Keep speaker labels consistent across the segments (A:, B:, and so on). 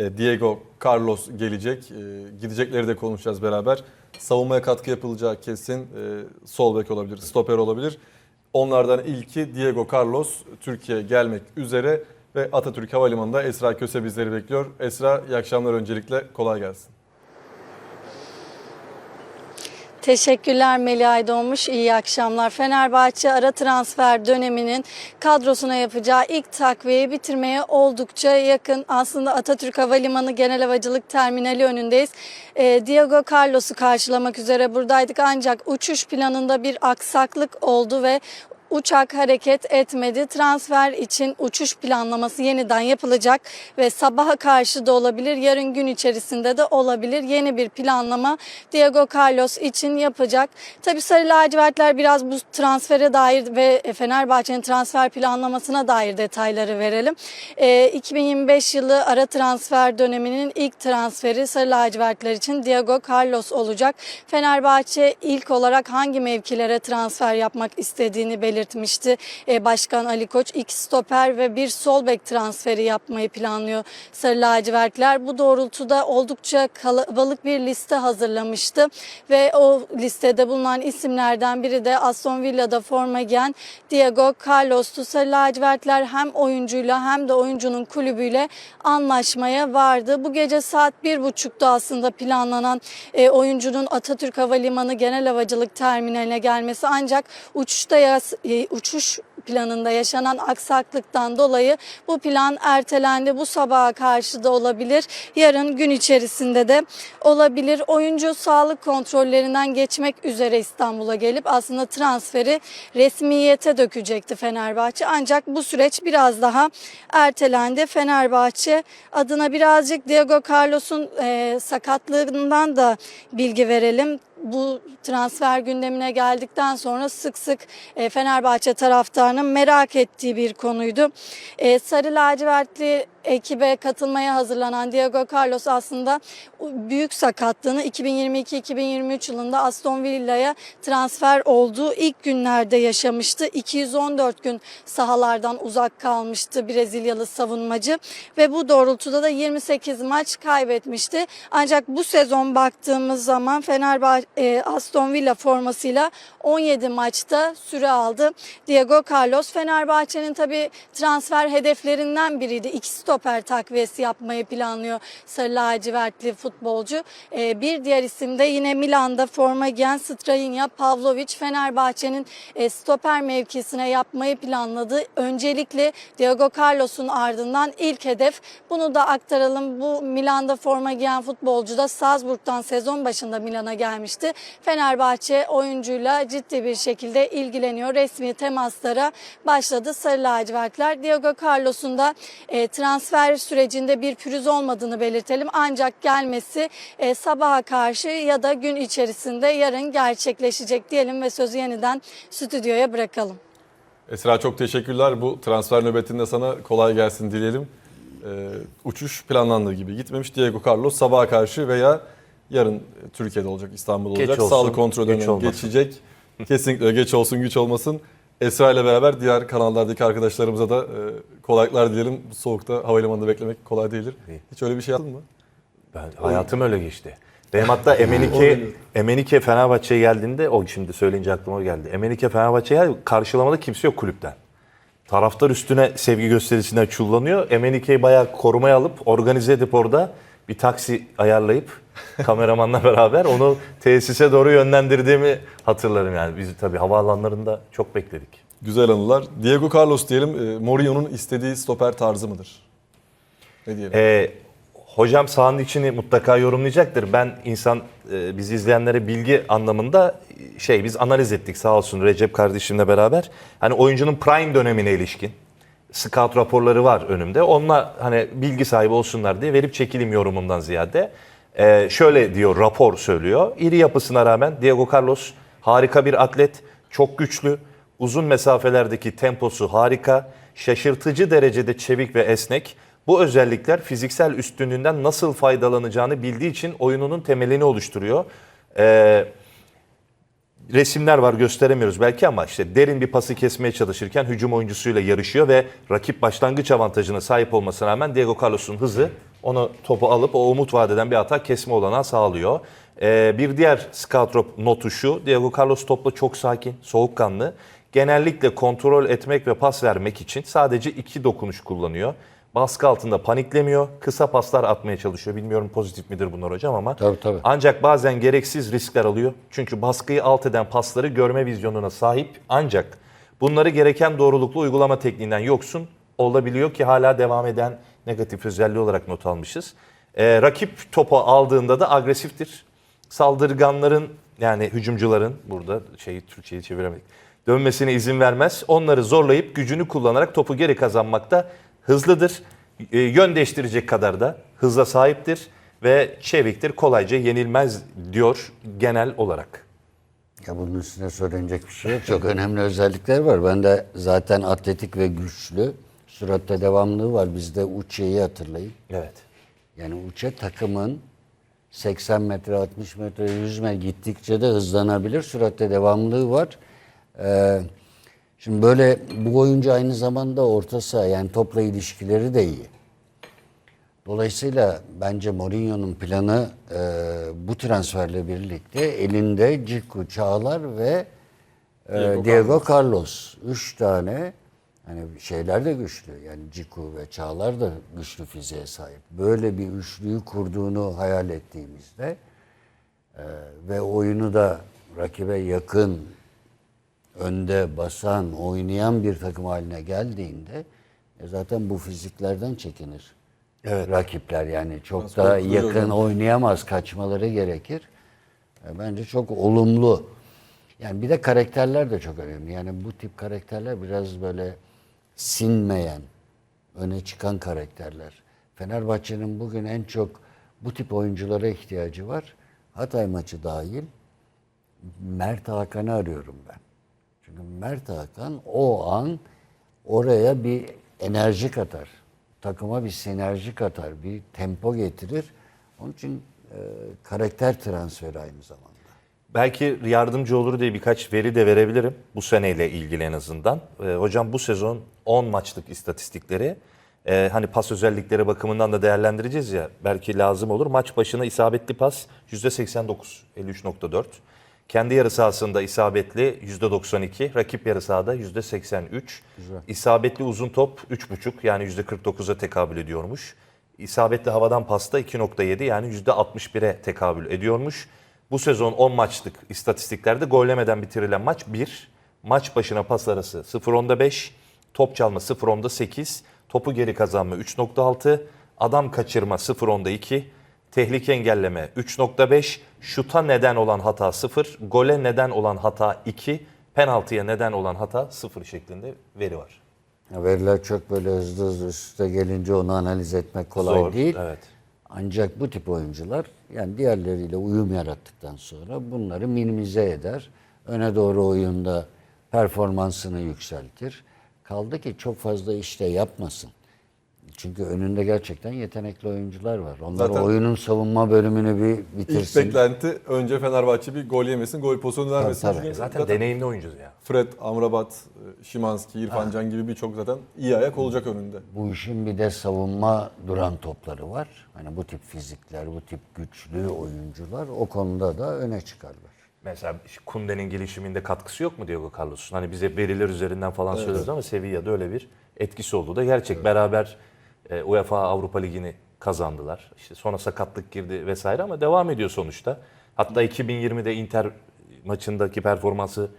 A: E, Diego Carlos gelecek. E, gidecekleri de konuşacağız beraber. Savunmaya katkı yapılacağı kesin. E, sol bek olabilir, stoper olabilir. Onlardan ilki Diego Carlos Türkiye'ye gelmek üzere ve Atatürk Havalimanı'nda Esra Köse bizleri bekliyor. Esra iyi akşamlar öncelikle kolay gelsin.
B: Teşekkürler Melih Aydoğmuş. İyi akşamlar. Fenerbahçe ara transfer döneminin kadrosuna yapacağı ilk takviyeyi bitirmeye oldukça yakın. Aslında Atatürk Havalimanı Genel Havacılık Terminali önündeyiz. Ee, Diego Carlos'u karşılamak üzere buradaydık ancak uçuş planında bir aksaklık oldu ve Uçak hareket etmedi. Transfer için uçuş planlaması yeniden yapılacak ve sabaha karşı da olabilir, yarın gün içerisinde de olabilir. Yeni bir planlama Diego Carlos için yapacak. Tabii Sarı lacivertler biraz bu transfere dair ve Fenerbahçe'nin transfer planlamasına dair detayları verelim. Ee, 2025 yılı ara transfer döneminin ilk transferi Sarı lacivertler için Diego Carlos olacak. Fenerbahçe ilk olarak hangi mevkilere transfer yapmak istediğini belirtmişti. Ee, Başkan Ali Koç iki stoper ve bir sol bek transferi yapmayı planlıyor Sarı lacivertler. Bu doğrultuda oldukça kalabalık bir liste hazırlamıştı ve o listede bulunan isimlerden biri de Aston Villa'da forma giyen Diego Carlos'tu. Sarı lacivertler hem oyuncuyla hem de oyuncunun kulübüyle anlaşmaya vardı. Bu gece saat bir buçukta aslında planlanan e, oyuncunun Atatürk Havalimanı Genel Havacılık Terminaline gelmesi ancak uçuşta e, uçuş planında yaşanan aksaklıktan dolayı bu plan ertelendi. Bu sabaha karşı da olabilir. Yarın gün içerisinde de olabilir. Oyuncu sağlık kontrollerinden geçmek üzere İstanbul'a gelip aslında transferi resmiyete dökecekti Fenerbahçe. Ancak bu süreç biraz daha ertelendi. Fenerbahçe adına birazcık Diego Carlos'un e, sakatlığından da bilgi verelim bu transfer gündemine geldikten sonra sık sık e, Fenerbahçe taraftarının merak ettiği bir konuydu. E, Sarı lacivertli ekibe katılmaya hazırlanan Diego Carlos aslında büyük sakatlığını 2022-2023 yılında Aston Villa'ya transfer olduğu ilk günlerde yaşamıştı. 214 gün sahalardan uzak kalmıştı Brezilyalı savunmacı ve bu doğrultuda da 28 maç kaybetmişti. Ancak bu sezon baktığımız zaman Fenerbahçe Aston Villa formasıyla 17 maçta süre aldı. Diego Carlos Fenerbahçe'nin tabii transfer hedeflerinden biriydi. İki stoper takviyesi yapmayı planlıyor Sarı lacivertli futbolcu. E, bir diğer isim de yine Milan'da forma giyen Strahinja Pavlovic Fenerbahçe'nin e, stoper mevkisine yapmayı planladı. Öncelikle Diego Carlos'un ardından ilk hedef bunu da aktaralım. Bu Milan'da forma giyen futbolcu da Salzburg'dan sezon başında Milan'a gelmişti. Fenerbahçe oyuncuyla ciddi bir şekilde ilgileniyor. Resmi temaslara başladı Sarı lacivertler. Diego Carlos'un da e, transfer sürecinde bir pürüz olmadığını belirtelim. Ancak gelmesi e, sabaha karşı ya da gün içerisinde yarın gerçekleşecek diyelim ve sözü yeniden stüdyoya bırakalım.
A: Esra çok teşekkürler. Bu transfer nöbetinde sana kolay gelsin dileyelim. Ee, uçuş planlandığı gibi gitmemiş. Diego Carlos sabaha karşı veya yarın Türkiye'de olacak, İstanbul'da
C: Geç
A: olacak.
C: olsun,
A: Sağlık
C: geç
A: kontrolünden
C: olmasın.
A: geçecek. Kesinlikle geç olsun, güç olmasın. Esra ile beraber diğer kanallardaki arkadaşlarımıza da e, kolaylıklar dilerim. Bu soğukta havalimanında beklemek kolay değildir.
C: İyi.
A: Hiç öyle bir şey yaptın mı?
C: Ben, hayatım öyle geçti. Benim hatta Emenike, Emenike Fenerbahçe'ye geldiğinde, o şimdi söyleyince aklıma geldi. Emenike Fenerbahçe'ye geldi, karşılamada kimse yok kulüpten. Taraftar üstüne sevgi gösterisinden çullanıyor. Emenike'yi bayağı korumaya alıp, organize edip orada bir taksi ayarlayıp kameramanla beraber onu tesise doğru yönlendirdiğimi hatırlarım yani. Biz tabii havaalanlarında çok bekledik.
A: Güzel anılar. Diego Carlos diyelim. E, Mourinho'nun istediği stoper tarzı mıdır? Ne diyelim?
C: Ee, hocam sahanın içini mutlaka yorumlayacaktır. Ben insan e, bizi izleyenlere bilgi anlamında e, şey biz analiz ettik sağ olsun Recep kardeşimle beraber. Hani oyuncunun prime dönemine ilişkin scout raporları var önümde. Onunla hani bilgi sahibi olsunlar diye verip çekilim yorumumdan ziyade. Ee, şöyle diyor rapor söylüyor. İri yapısına rağmen Diego Carlos harika bir atlet, çok güçlü, uzun mesafelerdeki temposu harika, şaşırtıcı derecede çevik ve esnek. Bu özellikler fiziksel üstünlüğünden nasıl faydalanacağını bildiği için oyununun temelini oluşturuyor. Ee, resimler var gösteremiyoruz belki ama işte derin bir pası kesmeye çalışırken hücum oyuncusuyla yarışıyor ve rakip başlangıç avantajına sahip olmasına rağmen Diego Carlos'un hızı onu topu alıp o umut vadeden bir atak kesme olanağı sağlıyor. Ee, bir diğer scout notu şu. Diego Carlos topla çok sakin, soğukkanlı. Genellikle kontrol etmek ve pas vermek için sadece iki dokunuş kullanıyor. Baskı altında paniklemiyor. Kısa paslar atmaya çalışıyor. Bilmiyorum pozitif midir bunlar hocam ama.
D: Tabii, tabii.
C: Ancak bazen gereksiz riskler alıyor. Çünkü baskıyı alt eden pasları görme vizyonuna sahip. Ancak bunları gereken doğruluklu uygulama tekniğinden yoksun olabiliyor ki hala devam eden negatif özelliği olarak not almışız. Ee, rakip topu aldığında da agresiftir. Saldırganların yani hücumcuların burada şeyi Türkçe'yi çeviremedik. Dönmesine izin vermez. Onları zorlayıp gücünü kullanarak topu geri kazanmakta hızlıdır. E, yön değiştirecek kadar da hıza sahiptir ve çeviktir. Kolayca yenilmez diyor genel olarak.
D: Ya bunun üstüne söylenecek bir şey yok. Çok önemli özellikler var. Ben de zaten atletik ve güçlü. Süratte devamlılığı var. Bizde Uçe'yi hatırlayın.
C: Evet.
D: Yani Uçe takımın 80 metre, 60 metre, 100 metre gittikçe de hızlanabilir. Süratte devamlılığı var. Ee, şimdi böyle bu oyuncu aynı zamanda orta saha yani topla ilişkileri de iyi. Dolayısıyla bence Mourinho'nun planı e, bu transferle birlikte elinde Ciku, Çağlar ve e,
A: Diego
D: Diego, Carlos. Üç tane hani şeyler de güçlü. Yani Ciku ve Çağlar da güçlü fiziğe sahip. Böyle bir üçlüyü kurduğunu hayal ettiğimizde e, ve oyunu da rakibe yakın önde basan, oynayan bir takım haline geldiğinde e, zaten bu fiziklerden çekinir.
C: Evet.
D: Rakipler yani çok
A: Biraz
D: daha
A: korkutucu
D: yakın oynayamaz, kaçmaları gerekir. E, bence çok olumlu. Yani bir de karakterler de çok önemli. Yani bu tip karakterler biraz böyle sinmeyen, öne çıkan karakterler. Fenerbahçe'nin bugün en çok bu tip oyunculara ihtiyacı var. Hatay maçı dahil. Mert Hakan'ı arıyorum ben. Çünkü Mert Hakan o an oraya bir enerji katar. Takıma bir sinerji katar, bir tempo getirir. Onun için e, karakter transferi aynı zamanda.
C: Belki yardımcı olur diye birkaç veri de verebilirim bu seneyle ilgili en azından. Ee, hocam bu sezon 10 maçlık istatistikleri e, hani pas özellikleri bakımından da değerlendireceğiz ya belki lazım olur. Maç başına isabetli pas %89, 53.4. Kendi yarı sahasında isabetli %92, rakip yarı sahada %83. İsabetli uzun top 3.5 yani %49'a tekabül ediyormuş. İsabetli havadan pasta 2.7 yani %61'e tekabül ediyormuş. Bu sezon 10 maçlık istatistiklerde gollemeden bitirilen maç 1. Maç başına pas arası 0.10'da 5. Top çalma 0.10'da 8. Topu geri kazanma 3.6. Adam kaçırma 0.10'da 2. Tehlike engelleme 3.5. Şuta neden olan hata 0. Gole neden olan hata 2. Penaltıya neden olan hata 0 şeklinde veri var.
D: Ya Veriler çok böyle hızlı hızlı üst üste gelince onu analiz etmek kolay
C: Zor,
D: değil.
C: evet.
D: Ancak bu tip oyuncular yani diğerleriyle uyum yarattıktan sonra bunları minimize eder. Öne doğru oyunda performansını yükseltir. Kaldı ki çok fazla işte yapmasın. Çünkü önünde gerçekten yetenekli oyuncular var. Onlar
A: Zaten-
D: oyunun savunma bölümünü bir
A: İlk
D: bitirsin.
A: beklenti önce Fenerbahçe bir gol yemesin, gol pozisyonu vermesin.
D: tabii.
A: Çünkü
C: Zaten deneyimli oyuncu ya.
A: Fred, Amrabat, e, Şimanski, İrfan Can gibi birçok zaten iyi ayak olacak önünde.
D: Bu işin bir de savunma duran topları var. Hani bu tip fizikler, bu tip güçlü oyuncular o konuda da öne çıkarlar.
C: Mesela Kunde'nin gelişiminde katkısı yok mu Diego Carlos'un? Hani bize veriler üzerinden falan söylüyoruz ama Sevilla'da öyle bir etkisi oldu da gerçek. Beraber e, UEFA Avrupa Ligi'ni kazandılar. İşte sonra sakatlık girdi vesaire ama devam ediyor sonuçta. Hatta 2020'de Inter maçındaki performansı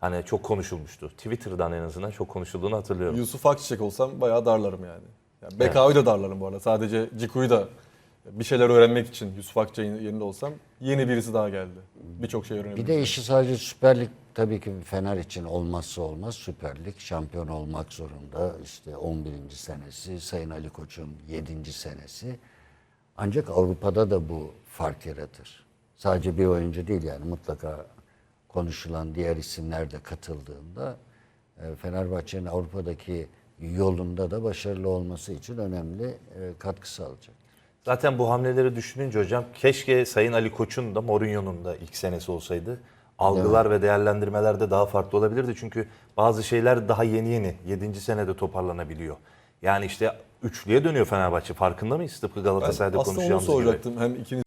C: hani çok konuşulmuştu. Twitter'dan en azından çok konuşulduğunu hatırlıyorum.
A: Yusuf Akçiçek olsam bayağı darlarım yani. yani BK'yı da darlarım bu arada. Sadece Ciku'yu da bir şeyler öğrenmek için Yusuf Akçiçek'in yerinde olsam yeni birisi daha geldi. Birçok şey
D: Bir
A: öğrenebilirim.
D: de işi sadece Süper Lig tabii ki Fener için olmazsa olmaz. Süper Lig şampiyon olmak zorunda. İşte 11. senesi, Sayın Ali Koç'un 7. senesi. Ancak Avrupa'da da bu fark yaratır. Sadece bir oyuncu değil yani mutlaka konuşulan diğer isimler de katıldığında e, Fenerbahçe'nin Avrupa'daki yolunda da başarılı olması için önemli e, katkı sağlayacak.
C: Zaten bu hamleleri düşününce hocam keşke Sayın Ali Koç'un da Mourinho'nun da ilk senesi olsaydı. Algılar ve değerlendirmeler de daha farklı olabilirdi. Çünkü bazı şeyler daha yeni yeni 7. senede toparlanabiliyor. Yani işte üçlüye dönüyor Fenerbahçe. Farkında mıyız? Tıpkı
A: Ben
C: Galatasaray'da
A: aslında onu
C: konuşacağımız gibi.
A: soracaktım. Hem ikiniz